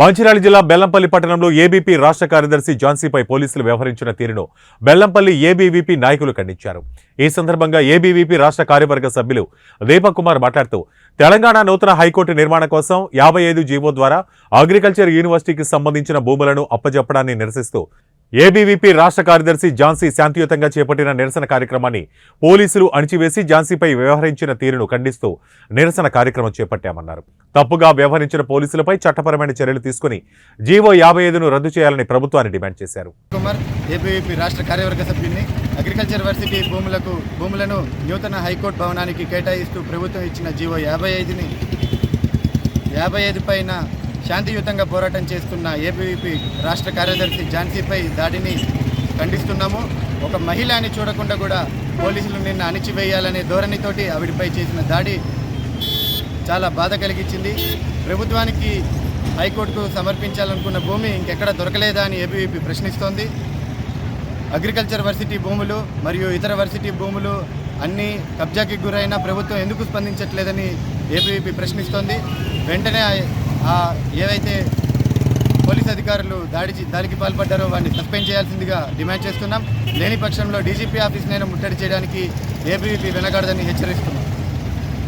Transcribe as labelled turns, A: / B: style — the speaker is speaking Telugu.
A: మంచిర్యాల జిల్లా బెల్లంపల్లి పట్టణంలో ఏబీపీ రాష్ట్ర కార్యదర్శి జాన్సీపై పోలీసులు వ్యవహరించిన తీరును బెల్లంపల్లి ఏబీవీపీ నాయకులు ఖండించారు. ఈ సందర్భంగా ఏబీవీపీ రాష్ట్ర కార్యవర్గ సభ్యులు దీపక్ కుమార్ మాట్లాడుతూ తెలంగాణ నూతన హైకోర్టు నిర్మాణం కోసం యాభై ఐదు జీవో ద్వారా అగ్రికల్చర్ యూనివర్సిటీకి సంబంధించిన భూములను అప్పజెప్పడాన్ని నిరసిస్తూ ఏబీవీపీ రాష్ట్ర కార్యదర్శి ఝాన్సీ శాంతియుతంగా చేపట్టిన నిరసన కార్యక్రమాన్ని పోలీసులు అణిచివేసి ఝాన్సీపై వ్యవహరించిన తీరును ఖండిస్తూ నిరసన కార్యక్రమం చేపట్టామన్నారు. తప్పుగా వ్యవహరించిన పోలీసులపై చట్టపరమైన చర్యలు తీసుకుని జీవో యాభై ఐదును రద్దు చేయాలని ప్రభుత్వాన్ని డిమాండ్ చేశారు.
B: కుమార్ ఏబీవీపీ రాష్ట్ర కార్యవర్గ సభ్యుని అగ్రికల్చర్ వర్సిటీ భూములకు భూములను నూతన హైకోర్టు భవనానికి కేటాయిస్తూ ప్రభుత్వం ఇచ్చిన జీవో యాభై ఐదుని యాభై ఐదు పైన శాంతియుతంగా పోరాటం చేస్తున్న ఏపీవీపీ రాష్ట్ర కార్యదర్శి ఝాన్సీపై దాడిని ఖండిస్తున్నాము. ఒక మహిళ అని చూడకుండా కూడా పోలీసులు నిన్న అణిచివేయాలనే ధోరణితోటి ఆవిడపై చేసిన దాడి చాలా బాధ కలిగించింది. ప్రభుత్వానికి హైకోర్టుకు సమర్పించాలనుకున్న భూమి ఇంకెక్కడ దొరకలేదా అని ఏబీవీపీ ప్రశ్నిస్తోంది. అగ్రికల్చర్ వర్సిటీ భూములు మరియు ఇతర వర్సిటీ భూములు అన్నీ కబ్జాకి గురైన ప్రభుత్వం ఎందుకు స్పందించట్లేదని ఏబీవీపీ ప్రశ్నిస్తోంది. వెంటనే ఏవైతే పోలీస్ అధికారులు దాడి దాడికి పాల్పడ్డారో వారిని సస్పెండ్ చేయాల్సిందిగా డిమాండ్ చేస్తున్నాం. లేని పక్షంలో డీజీపీ ఆఫీస్ ఆఫీస్నైనా ముట్టడి చేయడానికి ఏబీవీపీ వెనకాడదని హెచ్చరిస్తున్నాం.